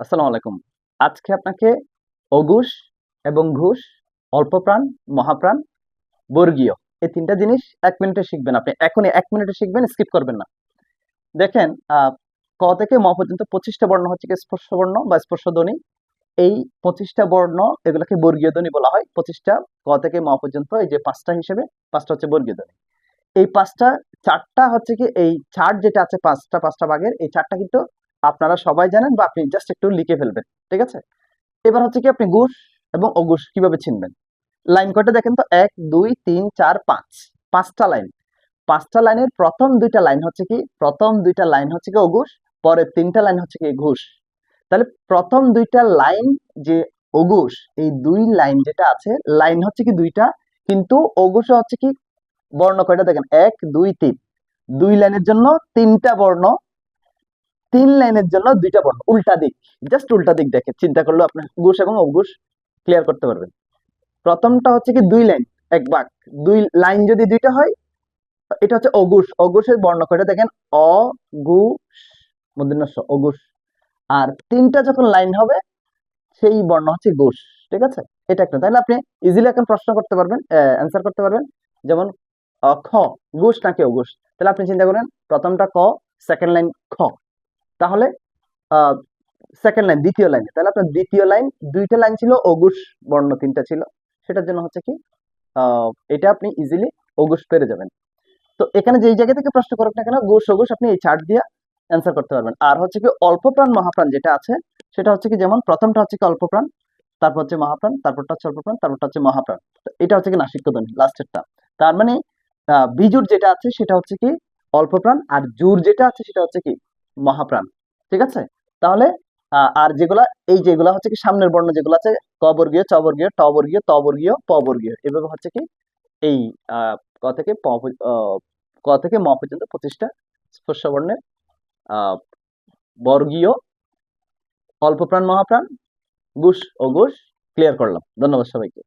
আসসালামু আলাইকুম। আজকে আপনাকে অঘুষ এবং ঘুষ, অল্পপ্রাণ, মহাপ্রাণ, বর্গীয়, এই তিনটা জিনিস এক মিনিটে শিখবেন আপনি। এখনই এক মিনিটে শিখবেন, স্কিপ করবেন না। দেখেন ক থেকে ম পর্যন্ত পঁচিশটা বর্ণ হচ্ছে স্পর্শ বর্ণ বা স্পর্শ ধ্বনি। এই পঁচিশটা বর্ণ এগুলোকে বর্গীয় ধ্বনি বলা হয়। পঁচিশটা ক থেকে ম পর্যন্ত এই যে পাঁচটা হিসেবে, পাঁচটা হচ্ছে বর্গীয় ধ্বনি। এই পাঁচটা, চারটা হচ্ছে কি এই চার্ট যেটা আছে পাঁচটা পাঁচটা ভাগের, এই চারটা কিন্তু আপনারা সবাই জানেন বা আপনি জাস্ট একটু লিখে ফেলবেন, ঠিক আছে? এবার হচ্ছে কি আপনি ঘুষ এবং অঘুষ কীভাবে চিনবেন? লাইন কয়টা দেখেন তো? এক, দুই, তিন, চার, পাঁচ। পাঁচটা লাইন পাঁচটা লাইনের প্রথম দুইটা লাইন হচ্ছে কি? প্রথম দুইটা লাইন হচ্ছে কি অঘুষ পরের তিনটা লাইন হচ্ছে কি ঘুষ। তাহলে প্রথম দুইটা লাইন যে অঘুষ এই দুই লাইন যেটা আছে লাইন হচ্ছে কি দুইটা, কিন্তু অঘুষ হচ্ছে কি বর্ণ কয়টা দেখেন? এক, দুই, তিন। দুই লাইনের জন্য তিনটা বর্ণ তিন লাইনের জন্য দুইটা বর্ণ, উল্টা দিক জাস্ট উল্টা দিক দেখে। চিন্তা করল আপনি ঘুষ এবং অঘুষ ক্লিয়ার করতে পারবেন। প্রথমটা হচ্ছে কি দুই লাইন, এক বাক। দুই লাইন যদি দুইটা হয়, এটা হচ্ছে অঘুষ। অঘুষের বর্ণ কয়টা? দেখেন অ গু আর তিনটা যখন লাইন হবে, সেই বর্ণ হচ্ছে ঘুষ, ঠিক আছে? এটা একটা। তাহলে আপনি ইজিলি এখন প্রশ্ন করতে পারবেন অ্যান্সার করতে পারবেন। যেমন খ, ঘুষ নাকি অঘুষ? তাহলে আপনি চিন্তা করেন, প্রথমটা ক সেকেন্ড লাইন খ। তাহলে সেকেন্ড লাইন দ্বিতীয় লাইনে তাহলে আপনার দ্বিতীয় লাইন দুইটা লাইন ছিল অঘুষ বর্ণ তিনটা ছিল। সেটার জন্য হচ্ছে কি এটা আপনি ইজিলি অঘুষ পেরে যাবেন। তো এখানে যেই জায়গা থেকে প্রশ্ন করুক না কেন ঘুষ অঘুষ আপনি এই চার্ট দিয়ে অ্যান্সার করতে পারবেন। আর হচ্ছে কি অল্প প্রাণ মহাপ্রাণ যেটা আছে, সেটা হচ্ছে কি, যেমন প্রথমটা হচ্ছে কি অল্প প্রাণ তারপর হচ্ছে মহাপ্রাণ, তারপরটা হচ্ছে অল্প প্রাণ তারপরটা হচ্ছে মহাপ্রাণ। এটা হচ্ছে কি নাসিক্য ধ্বনি লাস্টেরটা তার মানে বিজুর যেটা আছে, সেটা হচ্ছে কি অল্প প্রাণ আর জুর যেটা আছে, সেটা হচ্ছে কি মহাপ্রাণ, ঠিক আছে? তাহলে আর যেগুলা, এই যেগুলা হচ্ছে কি সামনের বর্ণ যেগুলো আছে, কবর্গীয়, চবর্গীয় চ তবর্গীয় ট বর্গীয় ত বর্গীয় প বর্গীয় এভাবে হচ্ছে কি এই ক থেকে প ক থেকে ম পর্যন্ত পঁচিশটা স্পর্শ বর্ণের বর্গীয় অল্প প্রাণ মহাপ্রাণ গুষ ও গুষ ক্লিয়ার করলাম। ধন্যবাদ সবাইকে।